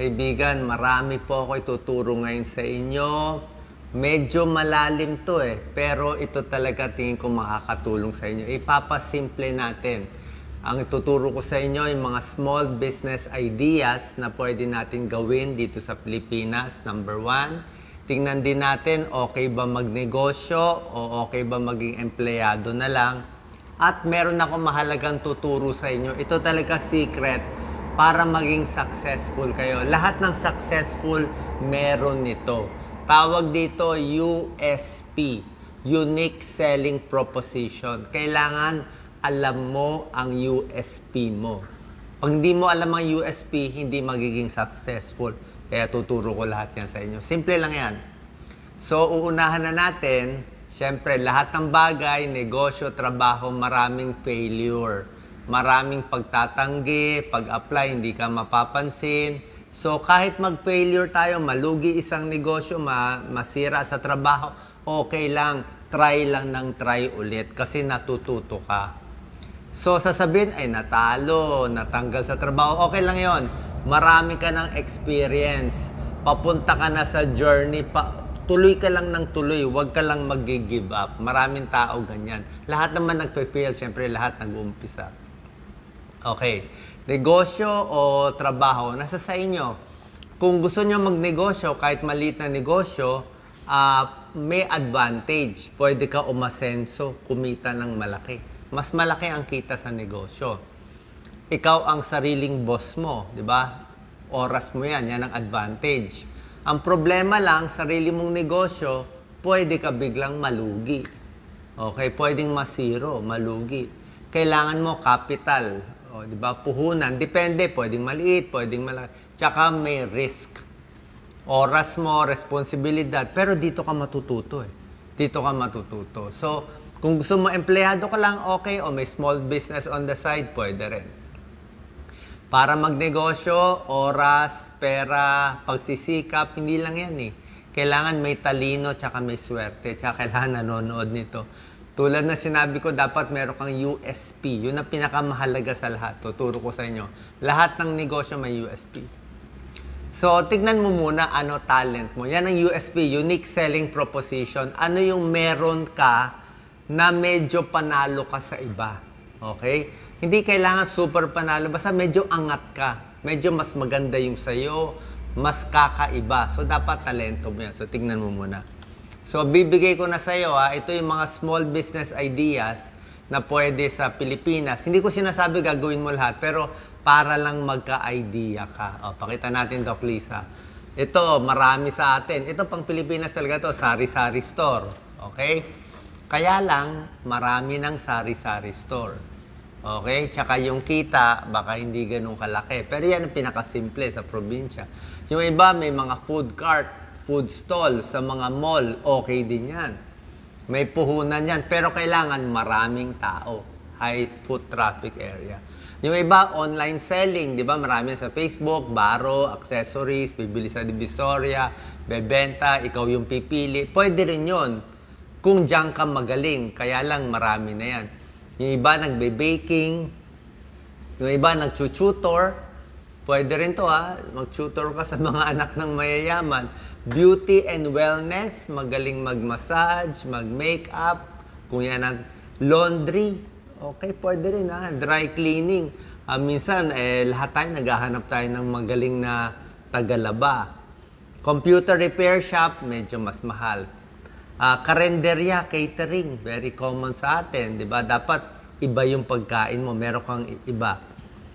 Kaibigan, marami po ako ituturo ngayon sa inyo. Medyo malalim to eh, pero ito talaga tingin ko makakatulong sa inyo. Ipapasimple natin. Ang ituturo ko sa inyo yung mga small business ideas na pwede natin gawin dito sa Pilipinas. Number one, tingnan din natin okay ba magnegosyo o okay ba maging empleyado na lang. At meron ako mahalagang tuturo sa inyo. Ito talaga secret para maging successful kayo. Lahat ng successful meron nito. Tawag dito USP, Unique Selling Proposition. Kailangan alam mo ang USP mo. Pag hindi mo alam ang USP, hindi magiging successful. Kaya tuturo ko lahat yan sa inyo. Simple lang yan. So, uunahan na natin, syempre, lahat ng bagay, negosyo, trabaho, maraming failure. Maraming pagtatanggi, pag-apply, hindi ka mapapansin. So, kahit mag-failure tayo, malugi isang negosyo, ma- masira sa trabaho, okay lang. Try lang ng try ulit kasi natututo ka. So, sasabihin, ay natalo, natanggal sa trabaho, okay lang yon. Marami ka ng experience. Papunta ka na sa journey, pa, tuloy ka lang ng tuloy, huwag ka lang mag-give up. Maraming tao ganyan. Lahat naman nagpe-fail, syempre lahat nag-uumpisa. Okay. Negosyo o trabaho, nasa sa inyo. Kung gusto nyo magnegosyo, kahit maliit na negosyo, ah, may advantage. Pwede ka umasenso, kumita ng malaki. Mas malaki ang kita sa negosyo. Ikaw ang sariling boss mo, di ba? Oras mo yan, yan ang advantage. Ang problema lang, sarili mong negosyo, pwede ka biglang malugi. Okay, pwedeng masiro, malugi. Kailangan mo capital, o, di ba? Puhunan, depende, pwedeng maliit, pwedeng malaki. Tsaka may risk. Oras mo, responsibilidad, pero dito ka matututo eh. Dito ka matututo. So, kung gusto mo empleyado ka lang, okay, o may small business on the side, pwede rin. Para magnegosyo, oras, pera, pagsisikap, hindi lang yan eh. Kailangan may talino, tsaka may swerte, tsaka kailangan nanonood nito. Tulad na sinabi ko, dapat meron kang USP. Yun ang pinakamahalaga sa lahat. Tuturo ko sa inyo. Lahat ng negosyo may USP. So, tignan mo muna ano talent mo. Yan ang USP, Unique Selling Proposition. Ano yung meron ka na medyo panalo ka sa iba. Okay? Hindi kailangan super panalo, basta medyo angat ka. Medyo mas maganda yung sayo, mas kakaiba. So, dapat talento mo yan. So, tignan mo muna. So, bibigay ko na sa'yo, ha, ito yung mga small business ideas na pwede sa Pilipinas. Hindi ko sinasabi gagawin mo lahat, pero para lang magka-idea ka. O, pakita natin, Doc Lisa. Ito, marami sa atin. Ito pang Pilipinas talaga to, sari-sari store. Okay? Kaya lang, marami ng sari-sari store. Okay? Tsaka yung kita, baka hindi ganun kalaki. Pero yan ang pinakasimple sa probinsya. Yung iba, may mga food cart, food stall sa mga mall. Okay din yan. May puhunan yan. Pero kailangan maraming tao. High foot traffic area. Yung iba, online selling. Di ba? Marami sa Facebook, baro, accessories, bibili sa Divisoria, bebenta, ikaw yung pipili. Pwede rin yun. Kung diyan ka magaling. Kaya lang, marami na yan. Yung iba nagbe-baking, yung iba nagtututor, pwede rin to ha, mag-tutor ka sa mga anak ng mayayaman. Beauty and wellness, magaling mag-massage, mag-makeup, kung yan ang laundry, okay, pwede rin ha, dry cleaning. Ah, minsan, eh, lahat tayo naghahanap tayo ng magaling na tagalaba. Computer repair shop, medyo mas mahal. Ah, karenderya, catering, very common sa atin, 'di ba? Dapat iba yung pagkain mo, meron kang iba.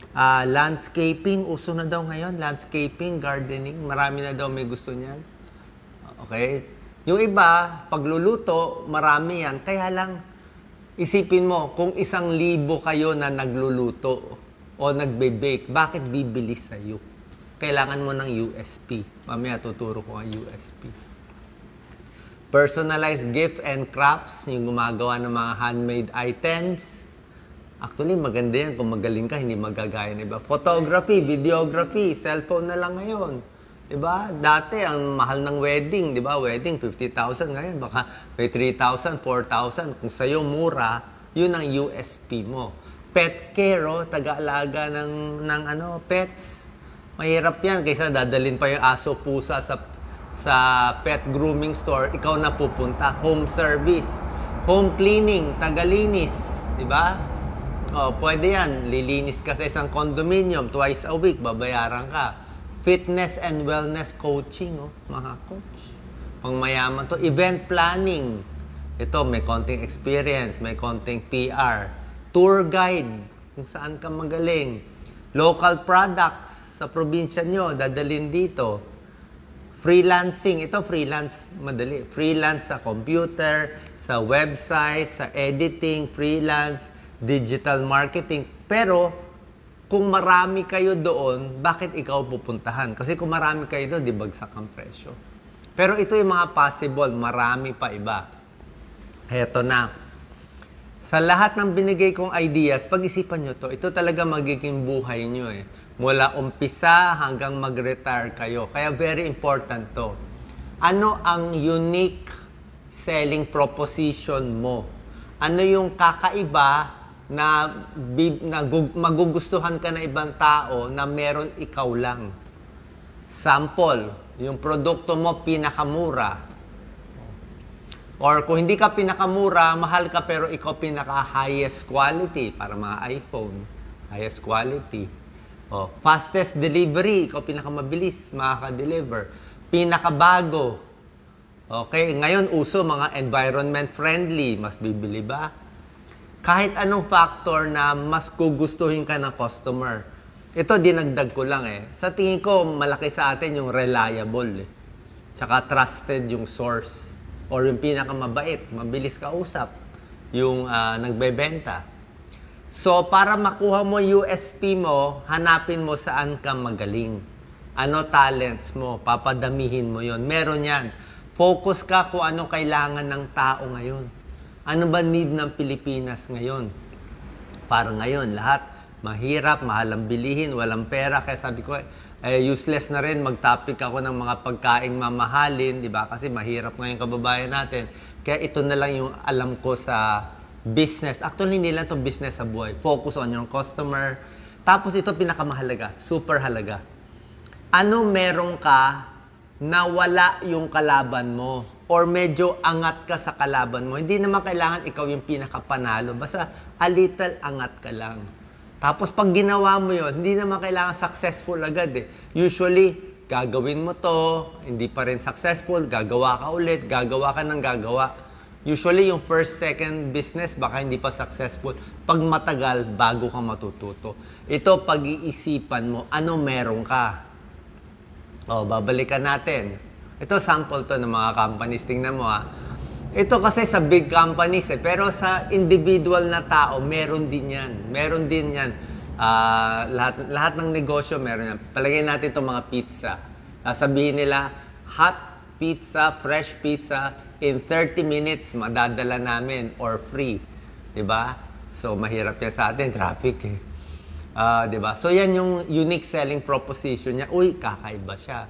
Ah, landscaping, uso na daw ngayon, landscaping, gardening, marami na daw may gusto niyan. Okay? Yung iba, pagluluto, marami yan. Kaya lang, isipin mo, kung isang libo kayo na nagluluto o nagbe-bake, bakit bibilis sa'yo? Kailangan mo ng USP. Mamaya tuturo ko ang USP. Personalized gift and crafts, yung gumagawa ng mga handmade items. Actually, maganda yan kung magaling ka, hindi magagaya ng iba. Photography, videography, cellphone na lang ngayon. 'Di ba? Dati ang mahal ng wedding, 'di ba? Wedding 50,000 ngayon, baka may 3,000, 4,000. Kung sa'yo mura, 'yun ang USP mo. Pet care, oh, taga-alaga ng ng ano, pets. Mahirap yan kaysa dadalin pa yung aso pusa sa sa pet grooming store, ikaw na pupunta. Home service, home cleaning, tagalinis, di ba? Oh, pwede yan. Lilinis ka sa isang condominium twice a week, babayaran ka. Fitness and wellness coaching, oh, mga coach. Pangmayaman to. Event planning. Ito, may konting experience, may konting PR. Tour guide, kung saan ka magaling. Local products sa probinsya nyo, dadalin dito. Freelancing, ito freelance, madali. Freelance sa computer, sa website, sa editing, freelance, digital marketing. Pero, kung marami kayo doon, bakit ikaw pupuntahan? Kasi kung marami kayo doon, di bagsak ang presyo. Pero ito yung mga possible, marami pa iba. Heto na. Sa lahat ng binigay kong ideas, pag-isipan nyo to, ito talaga magiging buhay nyo eh. Mula umpisa hanggang mag-retire kayo. Kaya very important to. Ano ang unique selling proposition mo? Ano yung kakaiba na, na gu- magugustuhan ka na ibang tao na meron ikaw lang? Sample, yung produkto mo pinakamura, Or kung hindi ka pinakamura, mahal ka pero ikaw pinaka highest quality para mga iPhone. Highest quality. O, fastest delivery, ikaw pinakamabilis makaka-deliver. Pinakabago. Okay, ngayon uso mga environment friendly, mas bibili ba? Kahit anong factor na mas gugustuhin ka ng customer. Ito dinagdag ko lang eh. Sa tingin ko malaki sa atin yung reliable eh. Tsaka trusted yung source or yung pinakamabait, mabilis kausap, yung ah, nagbebenta. So, para makuha mo USP mo, hanapin mo saan ka magaling. Ano talents mo, papadamihin mo yon. Meron yan. Focus ka kung ano kailangan ng tao ngayon. Ano ba need ng Pilipinas ngayon? Para ngayon, lahat mahirap, mahal ang bilihin, walang pera. Kaya sabi ko, eh, useless na rin mag-topic ako ng mga pagkaing mamahalin, di ba? Kasi mahirap ngayon kababayan natin. Kaya ito na lang yung alam ko sa business. Actually, hindi lang to business sa buhay. Focus on your customer. Tapos ito pinakamahalaga, super halaga. Ano meron ka na wala yung kalaban mo or medyo angat ka sa kalaban mo. Hindi naman kailangan ikaw yung pinakapanalo. Basta a little angat ka lang. Tapos pag ginawa mo yon, hindi naman kailangan successful agad eh. Usually, gagawin mo to, hindi pa rin successful, gagawa ka ulit, gagawa ka ng gagawa. Usually, yung first, second business, baka hindi pa successful. Pag matagal, bago ka matututo. Ito, pag-iisipan mo, ano meron ka? O, babalikan natin. Ito, sample to ng mga companies. Tingnan mo ha. Ito kasi sa big companies eh. Pero sa individual na tao, meron din yan. Meron din yan. Ah, lahat, lahat ng negosyo meron yan. Palagay natin itong mga pizza. Ah, sabihin nila, hot pizza, fresh pizza, in 30 minutes, madadala namin or free. ba? So, mahirap yan sa atin. Traffic eh. Ah, 'di ba? So, yan yung unique selling proposition niya. Uy, kakaiba siya.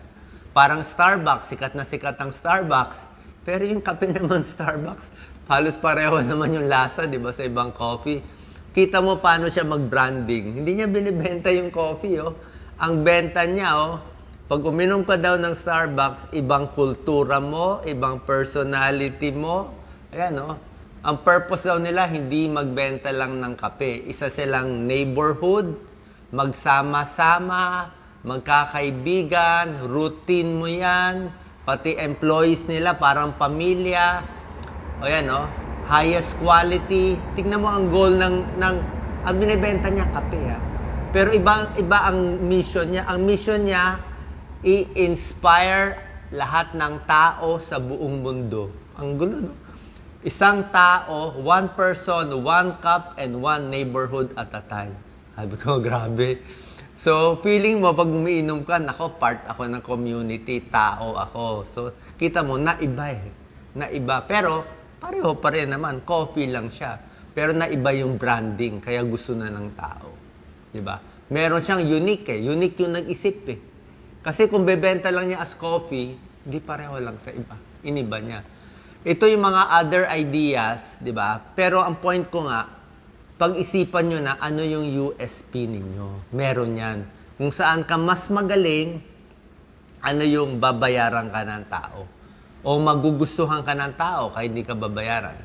Parang Starbucks, sikat na sikat ang Starbucks. Pero yung kape naman Starbucks, halos pareho naman yung lasa, 'di ba, sa ibang coffee. Kita mo paano siya mag-branding. Hindi niya binibenta yung coffee, oh. Ang benta niya, oh, pag uminom ka daw ng Starbucks, ibang kultura mo, ibang personality mo. Ayan, oh. Ang purpose daw nila, hindi magbenta lang ng kape. Isa silang neighborhood, magsama-sama, magkakaibigan, routine mo yan, pati employees nila parang pamilya. O yan, no? Highest quality. Tingnan mo ang goal ng, ng ang binibenta niya, kape, ah. Pero iba, iba ang mission niya. Ang mission niya, i-inspire lahat ng tao sa buong mundo. Ang gulo, no? Isang tao, one person, one cup, and one neighborhood at a time. Sabi ko, grabe. So, feeling mo, pag umiinom ka, nako, part ako ng community, tao ako. So, kita mo, naiba eh. Naiba. Pero, pareho pa rin naman. Coffee lang siya. Pero naiba yung branding, kaya gusto na ng tao. Di ba? Meron siyang unique eh. Unique yung nag-isip eh. Kasi kung bebenta lang niya as coffee, hindi pareho lang sa iba. Iniba niya. Ito yung mga other ideas, di ba? Pero ang point ko nga, pag-isipan nyo na ano yung USP ninyo. Meron yan. Kung saan ka mas magaling, ano yung babayaran ka ng tao. O magugustuhan ka ng tao kahit hindi ka babayaran.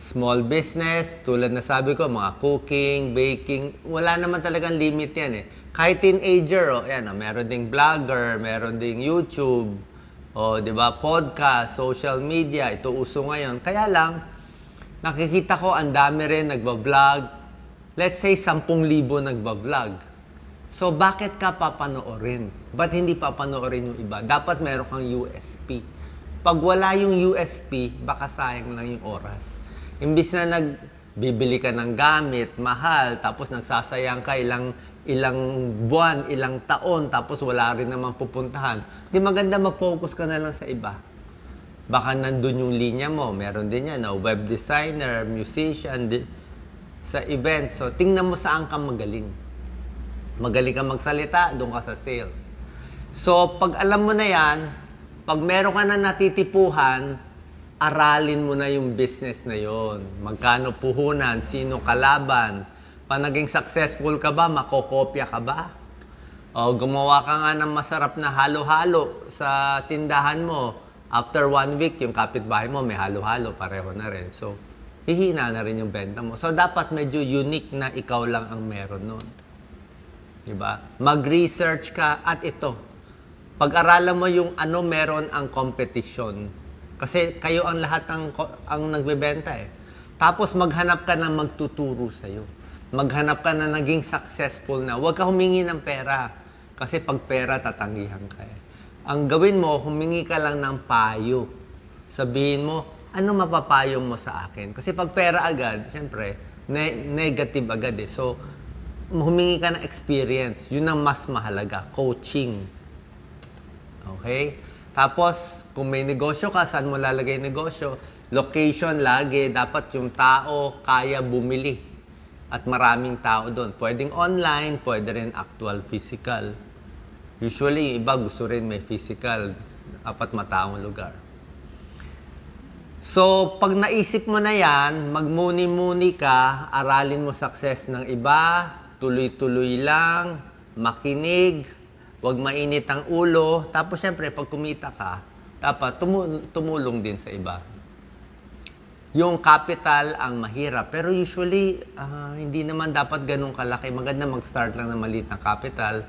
Small business, tulad na sabi ko, mga cooking, baking, wala naman talagang limit yan eh. Kahit teenager, oh, yan, oh, meron ding vlogger, meron ding YouTube, o di ba, podcast, social media, ito uso ngayon. Kaya lang, nakikita ko ang dami rin nagba-vlog. Let's say 10,000 nagba-vlog. So bakit ka papanoorin? Ba't hindi papanoorin yung iba? Dapat meron kang USP. Pag wala yung USP, baka sayang lang yung oras. Imbis na nagbibili ka ng gamit, mahal, tapos nagsasayang ka ilang ilang buwan, ilang taon, tapos wala rin naman pupuntahan. Di maganda mag-focus ka na lang sa iba. Baka nandun yung linya mo. Meron din yan, na web designer, musician, di- sa event. So, tingnan mo saan ka magaling. Magaling ka magsalita, doon ka sa sales. So, pag alam mo na yan, pag meron ka na natitipuhan, aralin mo na yung business na yon. Magkano puhunan, sino kalaban, pa naging successful ka ba, makokopya ka ba? O gumawa ka nga ng masarap na halo-halo sa tindahan mo. After one week, yung kapitbahay mo may halo-halo, pareho na rin. So, hihina na rin yung benta mo. So, dapat medyo unique na ikaw lang ang meron nun. Diba? Mag-research ka at ito. Pag-aralan mo yung ano meron ang competition. Kasi kayo ang lahat ang, ang nagbebenta eh. Tapos maghanap ka na magtuturo sa'yo. Maghanap ka na naging successful na. Huwag ka humingi ng pera. Kasi pag pera, tatanggihan ka eh. Ang gawin mo, humingi ka lang ng payo. Sabihin mo, ano mapapayo mo sa akin? Kasi pag pera agad, siyempre, ne- negative agad eh. So, humingi ka ng experience. Yun ang mas mahalaga. Coaching. Okay? Tapos, kung may negosyo ka, saan mo lalagay negosyo? Location lagi. Dapat yung tao kaya bumili. At maraming tao doon. Pwedeng online, pwede rin actual physical. Usually, yung iba gusto rin may physical. Dapat mataong lugar. So, pag naisip mo na yan, magmuni-muni ka, aralin mo success ng iba, tuloy-tuloy lang, makinig, huwag mainit ang ulo, tapos syempre, pag kumita ka, dapat tumu- tumulong din sa iba. Yung capital ang mahirap, pero usually, ah, hindi naman dapat ganun kalaki. Maganda mag-start lang ng maliit na capital.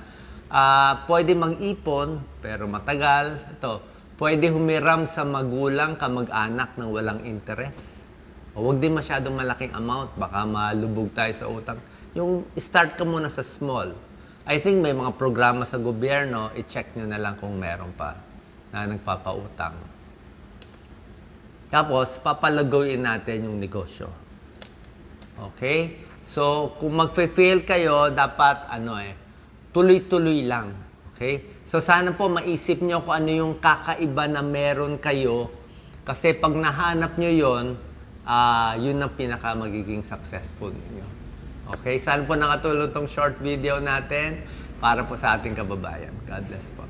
Ah, pwede mang-ipon, pero matagal. Ito, pwede humiram sa magulang kamag-anak ng walang interest. O huwag din masyadong malaking amount, baka malubog tayo sa utang. Yung start ka muna sa small. I think may mga programa sa gobyerno, i-check nyo na lang kung meron pa na nagpapautang. Tapos, papalagoyin natin yung negosyo. Okay? So, kung magfe-fail kayo, dapat ano eh, tuloy-tuloy lang. Okay? So, sana po maisip nyo kung ano yung kakaiba na meron kayo. Kasi pag nahanap nyo yon, ah yun ang pinaka magiging successful ninyo. Okay? Sana po nakatulong tong short video natin para po sa ating kababayan. God bless po.